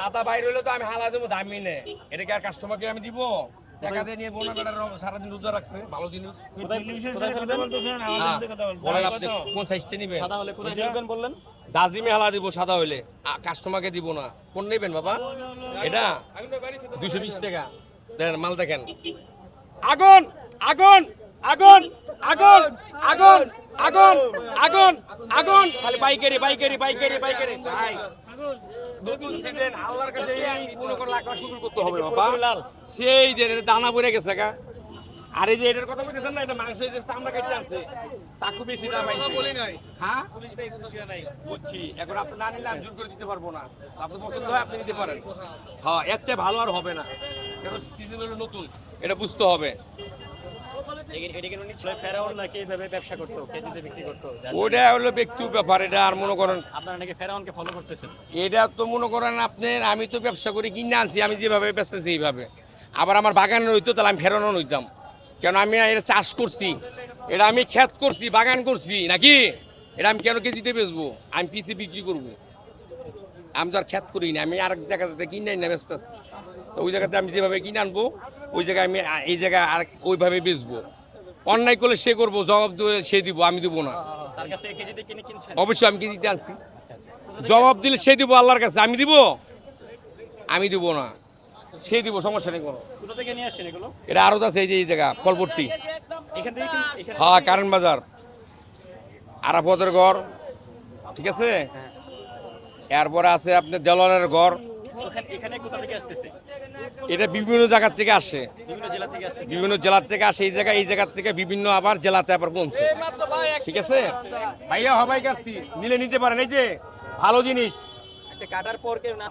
সাদা বাইরে হলে তো আমি হালা দেবো দামি নে। এটা কি আর কাস্টমারকে আমি দিব? টাকা দিয়ে নিয়ে বোনা বেটার সারাদিন রোজা রাখছে ভালো জিনিস। বলেন আপনি কোন সাইজটা নিবেন? সাদা হলে কোথায় ফেলবেন বললেন? দাজিমে হালা দিব সাদা হইলে। কাস্টমারকে দিব না। কোন নেবেন বাবা? এটা? দুশো বিশ টাকা। দেখেন মাল দেখেন। আগুন আগুন আগুন আগুন আগুন আগুন আগুন আগুন। খালি পাইকারি পাইকারি পাইকারি পাইকারি। চাই নতুন সিজন আল্লাহর কাছে এই মনে করে লাখ করতে হবে বাবা। সেই যে দানা পড়ে গেছে গা। আর যে এটার কথা বলতেছেন না এটা মাংস যে চামড়া কেটে আনছে চাকু বেশি দাম আইছে। বলি নাই। হ্যাঁ? বুঝছি। এখন আপনি না নিলে আমি জোর করে দিতে পারব না। আপনি পছন্দ হয় আপনি নিতে পারেন। হ্যাঁ। এর চেয়ে ভালো আর হবে না। কেন? সিজন হলো নতুন। এটা বুঝতে হবে। ওটা হলো ব্যক্তি ব্যাপার এটা আর মনে করেন এটা তো মনে করেন আপনার আমি তো ব্যবসা করে কিনে আনছি আমি যেভাবে বেচতেছি এইভাবে। আবার আমার বাগানে হইতো তাহলে আমি ফেরানো হইতাম। কেন আমি এটা চাষ করছি? এটা আমি ক্ষেত করছি বাগান করছি নাকি? এটা আমি কেন কেজিতে বেচবো? আমি পিসে বিক্রি করব। আমি তো আর ক্ষেত করি না আমি আর জায়গা থেকে কিনে না ব্যস্ত আছি। তো ওই জায়গাতে আমি যেভাবে কিনে আনব ওই জায়গায় আমি এই জায়গায় আর ওইভাবে বেচবো। অন্যায় করলে সে করব জবাব সে দিব আমি দেবো না। অবশ্যই আমি কেজিতে আনছি। জবাব দিলে সে দিব আল্লাহর কাছে আমি দিব? আমি দিব না। সে দিব সমস্যা নেই কোনো। এটা আরও আছে এই যে এই জায়গা কলপট্টি। হ্যাঁ কারেন্ট বাজার। আরাপদের ঘর ঠিক আছে? এরপরে আছে আপনার দেলোয়ারের ঘর। এটা বিভিন্ন জায়গার থেকে আসে। বিভিন্ন জেলা থেকে জেলার থেকে আসে এই জায়গা এই জায়গার থেকে বিভিন্ন আবার জেলাতে আবার পৌঁছে ঠিক আছে? ভাইয়া হবাই কাটছি। নিলে নিতে পারেন এই যে ভালো জিনিস। আচ্ছা কাটার পর কেউ না।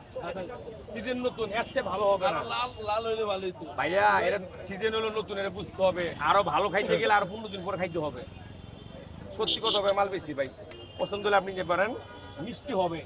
সিজন নতুন এর চেয়ে ভালো হবে না। লাল লাল হইলে ভালোই তো। ভাইয়া এটা সিজন হলো নতুন এটা বুঝতে হবে। আরও ভালো খাইতে গেলে আরও পনেরো দিন পরে খাইতে হবে। সত্যি কথা হবে মাল বেশি ভাই। পছন্দ হলে আপনি নিতে পারেন। মিষ্টি হবে।